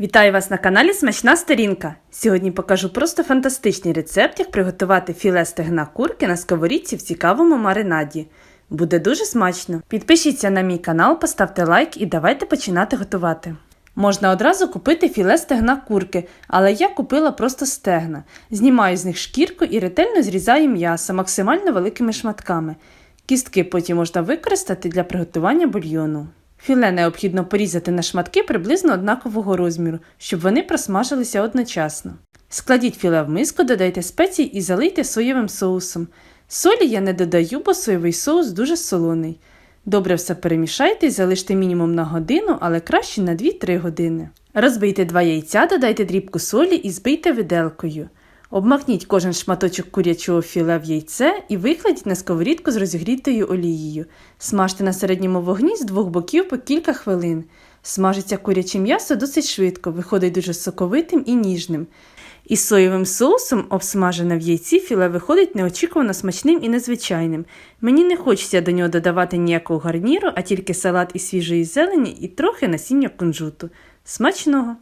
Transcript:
Вітаю вас на каналі Смачна Сторінка. Сьогодні покажу просто фантастичний рецепт, як приготувати філе стегна курки на сковорідці в цікавому маринаді. Буде дуже смачно. Підпишіться на мій канал, поставте лайк і давайте починати готувати. Можна одразу купити філе стегна курки, але я купила просто стегна. Знімаю з них шкірку і ретельно зрізаю м'ясо максимально великими шматками. Кістки потім можна використати для приготування бульйону. Філе необхідно порізати на шматки приблизно однакового розміру, щоб вони просмажилися одночасно. Складіть філе в миску, додайте спеції і залийте соєвим соусом. Солі я не додаю, бо соєвий соус дуже солоний. Добре все перемішайте і залиште мінімум на годину, але краще на 2-3 години. Розбийте два яйця, додайте дрібку солі і збийте виделкою. Обмакніть кожен шматочок курячого філе в яйце і викладіть на сковорідку з розігрітою олією. Смажте на середньому вогні з двох боків по кілька хвилин. Смажиться куряче м'ясо досить швидко, виходить дуже соковитим і ніжним. Із соєвим соусом, обсмажене в яйці, філе виходить неочікувано смачним і незвичайним. Мені не хочеться до нього додавати ніякого гарніру, а тільки салат із свіжої зелені і трохи насіння кунжуту. Смачного!